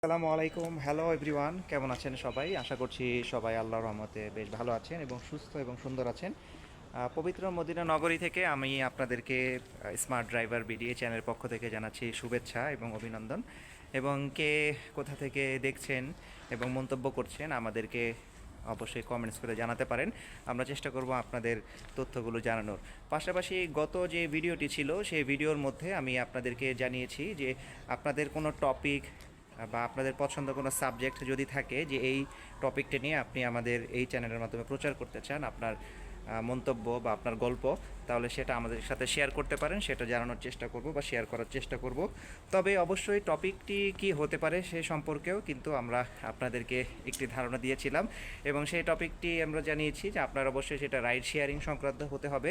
আসসালামু আলাইকুম। Hello everyone কেমন আছেন সবাই? আশা করছি সবাই আল্লাহর রহমতে বেশ ভালো আছেন এবং সুস্থ এবং সুন্দর আছেন। পবিত্র মদিনা নগরী থেকে আমি আপনাদেরকে স্মার্ট ড্রাইভার বিডিএ চ্যানেলের পক্ষ থেকে জানাচ্ছি শুভেচ্ছা এবং অভিনন্দন। এবং কে কোথা থেকে দেখছেন এবং মন্তব্য করছেন আমাদেরকে অবশ্যই কমেন্টস করে জানাতে পারেন। আমরা চেষ্টা করব আপনাদের তথ্যগুলো জানানোর। পাশাপাশি গত যে ভিডিওটি ছিল, সেই ভিডিওর মধ্যে আমি আপনাদেরকে জানিয়েছি যে আপনাদের কোনো টপিক বা আপনাদের পছন্দ কোনো সাবজেক্ট যদি থাকে যে এই টপিকটা নিয়ে আপনি আমাদের এই চ্যানেলের মাধ্যমে প্রচার করতে চান, আপনার মন্তব্য বা আপনার গল্প, তাহলে সেটা আমাদের সাথে শেয়ার করতে পারেন, সেটা জানানোর চেষ্টা করব বা শেয়ার করার চেষ্টা করব। তবে অবশ্যই টপিকটি কি হতে পারে সে সম্পর্কেও কিন্তু আমরা আপনাদেরকে একটি ধারণা দিয়েছিলাম এবং সেই টপিকটি আমরা জানিয়েছি যে আপনার অবশ্যই সেটা রাইড শেয়ারিং সংক্রান্ত হতে হবে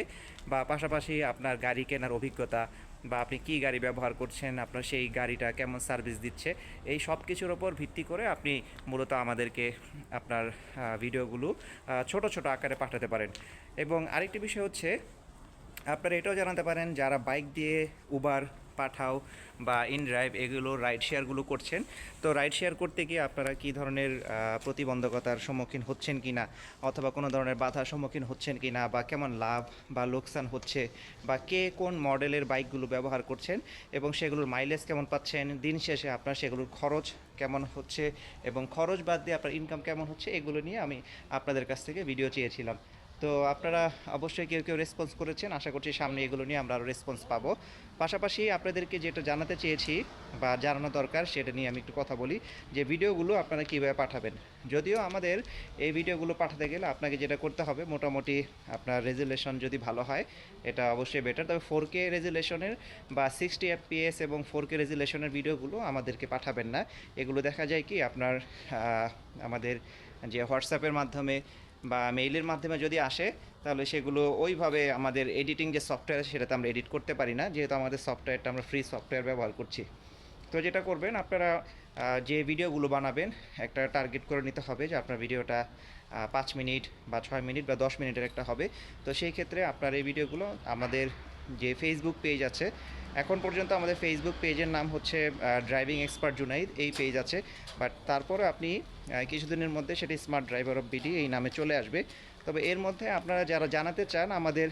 বা পাশাপাশি আপনার গাড়ি কেনার অভিজ্ঞতা বা আপনি কী গাড়ি ব্যবহার করছেন, আপনার সেই গাড়িটা কেমন সার্ভিস দিচ্ছে, এই সব কিছুর ওপর ভিত্তি করে আপনি মূলত আমাদেরকে আপনার ভিডিওগুলো ছোট ছোট আকারে পাঠাতে পারেন। এবং আরেকটি বিষয় হচ্ছে, আপনারা এটাও জানাতে পারেন, যারা বাইক দিয়ে উবার পাঠাও বা ইন ড্রাইভ এগুলো রাইড শেয়ারগুলো করছেন। তো রাইড শেয়ার করতে গিয়ে আপনারা কী ধরনের প্রতিবন্ধকতার সম্মুখীন হচ্ছেন কি না অথবা কোনো ধরনের বাধার সম্মুখীন হচ্ছেন কি না বা কেমন লাভ বা লোকসান হচ্ছে? বা কে কোন মডেলের বাইকগুলো ব্যবহার করছেন? এবং সেগুলোর মাইলেজ কেমন পাচ্ছেন? দিন শেষে আপনার সেগুলোর খরচ কেমন হচ্ছে? এবং খরচ বাদ দিয়ে আপনার ইনকাম কেমন হচ্ছে? এগুলো নিয়ে আমি আপনাদের কাছ থেকে ভিডিও চেয়েছিলাম। তো আপনারা অবশ্যই কেউ কেউ রেসপন্স করেছেন। আশা করছি সামনে এগুলো নিয়ে আমরা আরও রেসপন্স পাবো। পাশাপাশি আপনাদেরকে যেটা জানাতে চেয়েছি বা জানানো দরকার, সেটা নিয়ে আমি একটু কথা বলি, যে ভিডিওগুলো আপনারা কীভাবে পাঠাবেন। যদিও আমাদের এই ভিডিওগুলো পাঠাতে গেলে আপনাকে যেটা করতে হবে, মোটামুটি আপনার রেজুলেশন যদি ভালো হয়, এটা অবশ্যই বেটার তবে ফোর কে রেজুলেশনের বা সিক্সটি এফপিএস এবং ফোর কে রেজুলেশনের ভিডিওগুলো আমাদেরকে পাঠাবেন না। এগুলো দেখা যায় কি আপনার আমাদের যে হোয়াটসঅ্যাপের মাধ্যমে বা মেইলের মাধ্যমে যদি আসে, তাহলে সেগুলো ওইভাবে আমাদের এডিটিং যে সফটওয়্যার সেটাতে আমরা এডিট করতে পারি না। যেহেতু আমাদের সফটওয়্যারটা আমরা ফ্রি সফটওয়্যার ব্যবহার করছি। তো যেটা করবেন, আপনারা যে ভিডিওগুলো বানাবেন, একটা টার্গেট করে নিতে হবে যে আপনার ভিডিওটা পাঁচ মিনিট বা ছয় মিনিট বা দশ মিনিটের একটা হবে। তো সেই ক্ষেত্রে আপনার এই ভিডিওগুলো আমাদের যে ফেসবুক পেজ আছে এখন পর্যন্ত আমাদের ফেসবুক পেজের নাম হচ্ছে ড্রাইভিং এক্সপার্ট জুনাইদ এই পেজ আছে। বাট তারপরে আপনি কিছুদিনের মধ্যে সেটি স্মার্ট ড্রাইভার অফ বিডি এই নামে চলে আসবে। তবে এর মধ্যে আপনারা যারা জানাতে চান আমাদের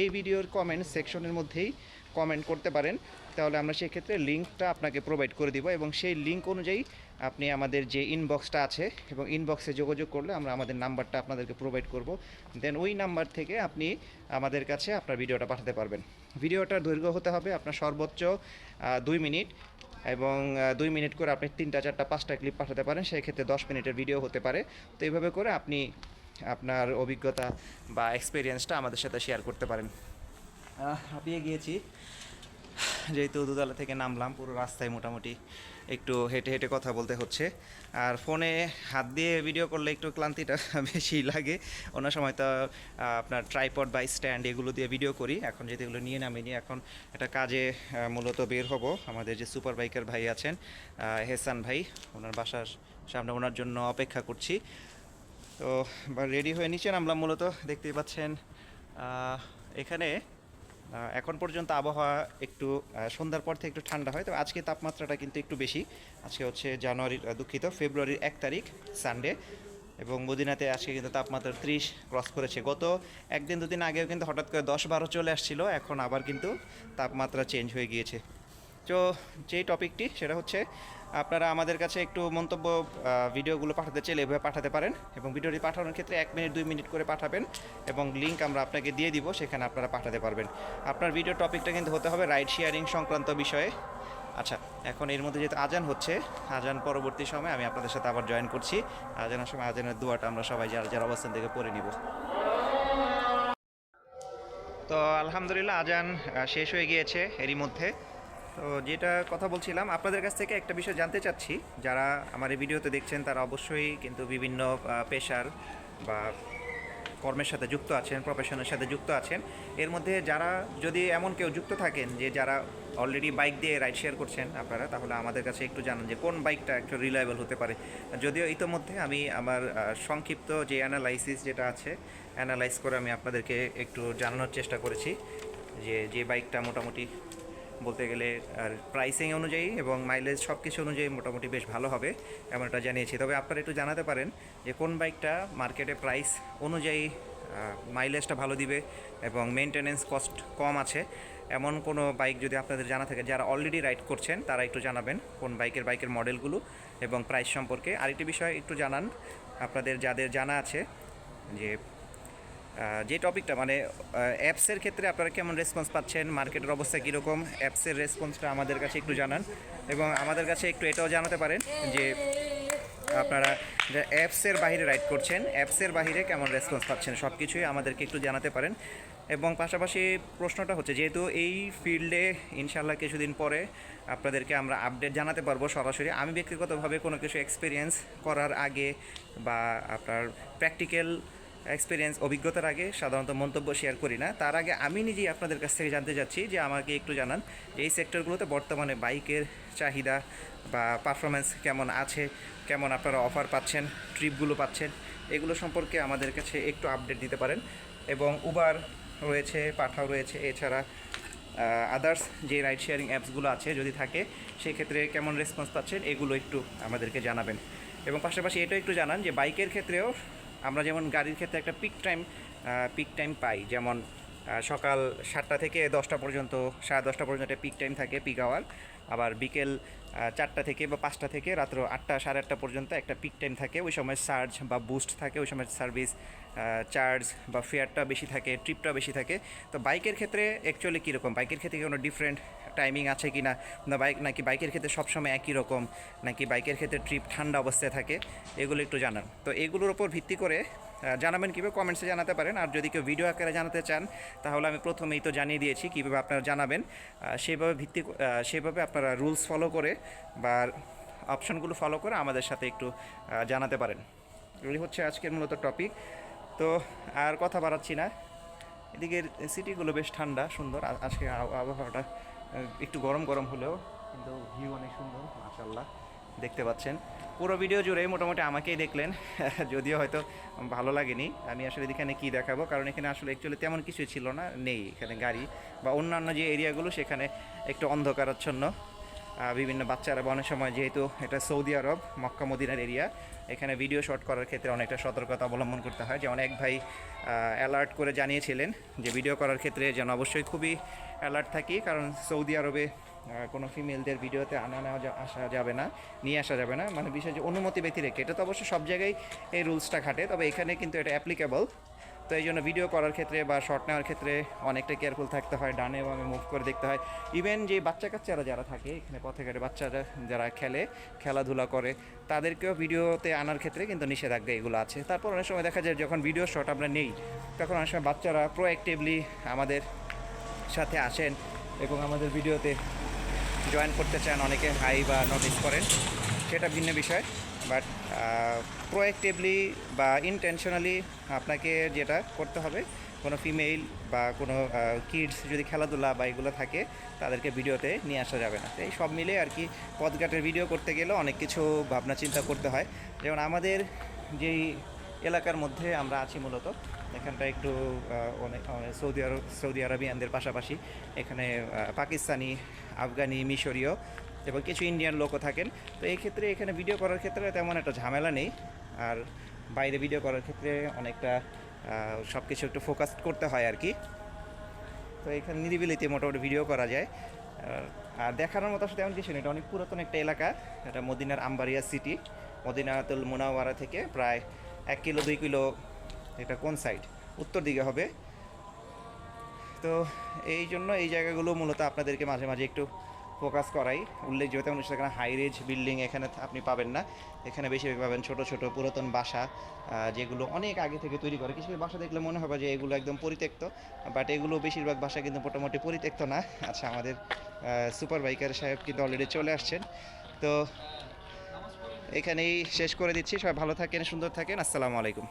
এই ভিডিওর কমেন্ট সেকশনের মধ্যেই কমেন্ট করতে পারেন, তাহলে আমরা সেক্ষেত্রে লিঙ্কটা আপনাকে প্রোভাইড করে দিব এবং সেই লিঙ্ক অনুযায়ী আপনি আমাদের যে ইনবক্সটা আছে এবং ইনবক্সে যোগাযোগ করলে আমরা আমাদের নাম্বারটা আপনাদেরকে প্রোভাইড করব। দেন ওই নাম্বার থেকে আপনি আমাদের কাছে আপনার ভিডিওটা পাঠাতে পারবেন। ভিডিওটার দৈর্ঘ্য হতে হবে আপনার সর্বোচ্চ দুই মিনিট এবং দুই মিনিট করে আপনি তিনটা, চারটা, পাঁচটা ক্লিপ পাঠাতে পারেন সেই ক্ষেত্রে দশ মিনিটের ভিডিও হতে পারে। তো এইভাবে করে আপনি আপনার অভিজ্ঞতা বা এক্সপিরিয়েন্সটা আমাদের সাথে শেয়ার করতে পারেন। হাঁপিয়ে গিয়েছি। যেহেতু দুতলা থেকে নামলাম, পুরো রাস্তায় মোটামুটি একটু হেঁটে হেঁটে কথা বলতে হচ্ছে। আর ফোনে হাত দিয়ে ভিডিও করলে একটু ক্লান্তিটা বেশি লাগে। অন্য সময় তো আপনার ট্রাইপড বা স্ট্যান্ড এগুলো দিয়ে ভিডিও করি। এখন যেহেতু এগুলো নিয়ে নামিনি, এখন একটা কাজে মূলত বের হব। আমাদের যে সুপার বাইকার ভাই আছেন হেসান ভাই, ওনার বাসার সামনে ওনার জন্য অপেক্ষা করছি। তো রেডি হয়ে নিচে নামলাম মূলত। দেখতেই পাচ্ছেন এখানে এখন পর্যন্ত আবহাওয়া একটু সন্ধ্যার পর থেকে একটু ঠান্ডা হয়, তবে আজকে তাপমাত্রাটা কিন্তু একটু বেশি। আজকে হচ্ছে জানুয়ারির দুঃখিত, ফেব্রুয়ারির এক তারিখ, সানডে, এবং মদিনাতে আজকে কিন্তু তাপমাত্রা ত্রিশ ক্রস করেছে। গত একদিন, দুদিন আগেও কিন্তু হঠাৎ করে দশ বারো চলে আসছিল, এখন আবার কিন্তু তাপমাত্রা চেঞ্জ হয়ে গিয়েছে। তো যেই টপিকটি, সেটা হচ্ছে আপনারা আমাদের কাছে একটু মন্তব্য ভিডিওগুলো পাঠাতে চাইলে এভাবে পাঠাতে পারেন এবং ভিডিওটি পাঠানোর ক্ষেত্রে এক মিনিট, দুই মিনিট করে পাঠাবেন এবং লিঙ্ক আমরা আপনাকে দিয়ে দিব, সেখানে আপনারা পাঠাতে পারবেন। আপনার ভিডিও টপিকটা কিন্তু হতে হবে রাইড শেয়ারিং সংক্রান্ত বিষয়ে। আচ্ছা এখন এর মধ্যে যেহেতু আজান হচ্ছে, আজান পরবর্তী সময় আমি আপনাদের সাথে আবার জয়েন করছি। আজানের সময় আজানের দোয়াটা আমরা সবাই যার যার অবস্থান থেকে পড়ে নিব। তো আলহামদুলিল্লাহ, আজান শেষ হয়ে গিয়েছে এরই মধ্যে। তো যেটা কথা বলছিলাম, আপনাদের কাছ থেকে একটা বিষয় জানতে চাচ্ছি। যারা আমার এই ভিডিওতে দেখছেন, তারা অবশ্যই কিন্তু বিভিন্ন পেশার বা কর্মের সাথে যুক্ত আছেন প্রফেশনের সাথে যুক্ত আছেন। এর মধ্যে যারা যদি এমন কেউ যুক্ত থাকেন, যে যারা অলরেডি বাইক দিয়ে রাইড শেয়ার করছেন আপনারা, তাহলে আমাদের কাছে একটু জানান যে কোন বাইকটা একটু রিলায়েবল হতে পারে। যদিও ইতোমধ্যে আমি আমার সংক্ষিপ্ত যে অ্যানালাইসিস যেটা আছে অ্যানালাইজ করে আমি আপনাদেরকে একটু জানানোর চেষ্টা করেছি, যে যে বাইকটা মোটামুটি বলতে গেলে আর প্রাইসিং অনুযায়ী এবং মাইলেজ সব কিছু অনুযায়ী মোটামুটি বেশ ভালো হবে এমন এমনটা জানিয়েছি। তবে আপনারা একটু জানাতে পারেন যে কোন বাইকটা মার্কেটে প্রাইস অনুযায়ী মাইলেজটা ভালো দিবে এবং মেনটেনেন্স কস্ট কম আছে। এমন কোনো বাইক যদি আপনাদের জানা থাকে, যারা অলরেডি রাইড করছেন, তারা একটু জানাবেন কোন বাইকের বাইকের মডেলগুলো এবং প্রাইস সম্পর্কে। আরেকটি বিষয় একটু জানান, আপনাদের যাদের জানা আছে যে যে টপিকটা মানে অ্যাপসের ক্ষেত্রে আপনারা কেমন রেসপন্স পাচ্ছেন? মার্কেটের অবস্থা কীরকম? অ্যাপসের রেসপন্সটা আমাদের কাছে একটু জানান এবং আমাদের কাছে একটু এটাও জানাতে পারেন যে আপনারা অ্যাপসের বাইরে রাইড করছেন অ্যাপসের বাইরে কেমন রেসপন্স পাচ্ছেন? সব কিছুই আমাদেরকে একটু জানাতে পারেন এবং পাশাপাশি প্রশ্নটা হচ্ছে, যেহেতু এই ফিল্ডে ইনশাল্লাহ কিছুদিন পরে আপনাদেরকে আমরা আপডেট জানাতে পারব সরাসরি, আমি ব্যক্তিগতভাবে কোনো কিছু এক্সপিরিয়েন্স করার আগে বা আপনার প্র্যাকটিক্যাল এক্সপিরিয়েন্স অভিজ্ঞতার আগে সাধারণত মন্তব্য শেয়ার করি না। তার আগে আমি নিজেই আপনাদের কাছ থেকে জানতে চাচ্ছি যে আমাকে একটু জানান যে এই সেক্টরগুলোতে বর্তমানে বাইকের চাহিদা বা পারফরমেন্স কেমন আছে, কেমন আপনারা অফার পাচ্ছেন ট্রিপগুলো পাচ্ছেন, এগুলো সম্পর্কে আমাদের কাছে একটু আপডেট দিতে পারেন। এবং উবার রয়েছে পাঠাও রয়েছে, এছাড়া আদার্স যে রাইড শেয়ারিং অ্যাপসগুলো আছে যদি থাকে সেই ক্ষেত্রে কেমন রেসপন্স পাচ্ছেন, এগুলো একটু আমাদেরকে জানাবেন। এবং পাশাপাশি এটা একটু জানান যে বাইকের ক্ষেত্রেও আমরা যেমন গাড়ির ক্ষেত্রে একটা পিক টাইম পিক টাইম পাই যেমন সকাল সাতটা থেকে দশটা পর্যন্ত, সাড়ে দশটা পর্যন্ত একটা পিক টাইম থাকে পিক আওয়ার আবার বিকেল চারটা থেকে বা পাঁচটা থেকে রাত্র আটটা, সাড়ে আটটা পর্যন্ত একটা পিক টাইম থাকে। ওই সময় চার্জ বা বুস্ট থাকে, ওই সময় সার্ভিস চার্জ বা ফেয়ারটা বেশি থাকে ট্রিপটা বেশি থাকে। তো বাইকের ক্ষেত্রে অ্যাকচুয়ালি কীরকম? বাইকের ক্ষেত্রে কোনো ডিফারেন্ট টাইমিং আছে কি না না বাইক নাকি বাইকের ক্ষেত্রে সবসময় একই রকম? নাকি বাইকের ক্ষেত্রে ট্রিপ ঠান্ডা অবস্থায় থাকে? এগুলো একটু জানান। তো এগুলোর ওপর ভিত্তি করে জানাবেন কীভাবে কমেন্টসে জানাতে পারেন। আর যদি কেউ ভিডিও আকারে জানাতে চান, তাহলে আমি প্রথমেই তো জানিয়ে দিয়েছি কীভাবে আপনারা জানাবেন। সেভাবে ভিত্তি সেভাবে আপনারা রুলস ফলো করে বা অপশনগুলো ফলো করে আমাদের সাথে একটু জানাতে পারেন। এগুলি হচ্ছে আজকের মূলত টপিক তো আর কথা বাড়াচ্ছি না। এদিকের সিটিগুলো বেশ ঠান্ডা, সুন্দর। আজকে আব- আবহাওয়াটা একটু গরম গরম হলেও কিন্তু ভিউ অনেক সুন্দর মাশাল্লাহ দেখতে পাচ্ছেন। পুরো ভিডিও জুড়ে মোটামুটি আমাকেই দেখলেন, যদিও হয়তো ভালো লাগেনি। আমি আসলে এখানে কি দেখাবো? কারণ এখানে আসলে অ্যাকচুয়ালি তেমন কিছু ছিল না, নেই এখানে গাড়ি বা অন্যান্য যে এরিয়াগুলো সেখানে একটু অন্ধকারাচ্ছন্ন। বিভিন্ন বাচ্চারা অনেক সময় যেহেতু এটা সৌদি আরব, মক্কা, মদিনার এরিয়া এখানে ভিডিও শট করার ক্ষেত্রে অনেকটা সতর্কতা অবলম্বন করতে হয়। যেমন অনেক ভাই অ্যালার্ট করে জানিয়েছিলেন যে ভিডিও করার ক্ষেত্রে যেন অবশ্যই খুবই অ্যালার্ট থাকি, কারণ সৌদি আরবে কোনো ফিমেলদের ভিডিওতে আনা নেওয়া আসা যাবে না, নিয়ে আসা যাবে না। মানে বিশেষ অনুমতি ব্যতি রেখে এটা তো অবশ্যই সব জায়গায় এই রুলসটা খাটে, তবে এখানে কিন্তু এটা অ্যাপ্লিকেবল তো এই জন্য ভিডিও করার ক্ষেত্রে বা শর্ট নেওয়ার ক্ষেত্রে অনেকটা কেয়ারফুল থাকতে হয়, ডানে বামে মুভ করে দেখতে হয়। ইভেন যে বাচ্চা কাচ্চারা যারা থাকে, এখানে পথে ঘাটে বাচ্চারা যারা খেলে, খেলাধুলা করে, তাদেরকেও ভিডিওতে আনার ক্ষেত্রে কিন্তু নিষেধাজ্ঞা এগুলো আছে। তারপর অনেক সময় দেখা যায় যখন ভিডিও শট আমরা নেই, তখন অনেক সময় বাচ্চারা প্রোঅ্যাক্টিভলি আমাদের সাথে আসেন এবং আমাদের ভিডিওতে জয়েন করতে চান, অনেকে হাই বা নোটিস করেন। সেটা ভিন্ন বিষয়। বাট প্রোঅ্যাক্টিভলি বা ইনটেনশনালি আপনাকে যেটা করতে হবে, কোনো ফিমেল বা কোনো কিডস যদি খেলাধুলা বা এগুলো থাকে, তাদেরকে ভিডিওতে নিয়ে আসা যাবে না। এই সব মিলে আর কি পদঘাটের ভিডিও করতে গেলে অনেক কিছু ভাবনা চিন্তা করতে হয়। যেমন আমাদের যেই এলাকার মধ্যে আমরা আছি মূলত, এখানটা একটু অনেক সৌদি আরব, সৌদি আরবিয়ানদের পাশাপাশি। এখানে পাকিস্তানি, আফগানি, মিশরীয় এবং কিছু ইন্ডিয়ান লোকও থাকেন। তো এই ক্ষেত্রে এখানে ভিডিও করার ক্ষেত্রে তেমন একটা ঝামেলা নেই। আর বাইরে ভিডিও করার ক্ষেত্রে অনেকটা সব কিছু একটু ফোকাস করতে হয় আর কি তো এখানে নিরিবিলিতে মোটামুটি ভিডিও করা যায়। আর- দেখানোর মতো আসলে তেমন কিছু নেই। এটা অনেক পুরাতন একটা এলাকা। এটা মদিনার আম্বারিয়া সিটি মদিনাতুল মোনাওয়ারা থেকে প্রায় এক কিলো, দুই কিলো এটা কোন সাইড উত্তর দিকে হবে। তো এই জন্য এই জায়গাগুলো মূলত আপনাদেরকে মাঝে মাঝে একটু ফোকাস করাই। উল্লেখযোগ্য তেমন সেখানে হাই রেজ বিল্ডিং এখানে আপনি পাবেন না। এখানে বেশিরভাগ পাবেন ছোট ছোট, পুরাতন বাসা যেগুলো অনেক আগে থেকে তৈরি করে। কিছু বাসা দেখলে মনে হবে যে এগুলো একদম পরিত্যক্ত বাট এগুলো বেশিরভাগ বাসা কিন্তু মোটামুটি পরিত্যক্ত না। আচ্ছা আমাদের সুপার বাইকার সাহেব কিন্তু অলরেডি চলে আসছেন। তো এখানেই শেষ করে দিচ্ছি। সবাই ভালো থাকেন, সুন্দর থাকেন। আসসালামু আলাইকুম।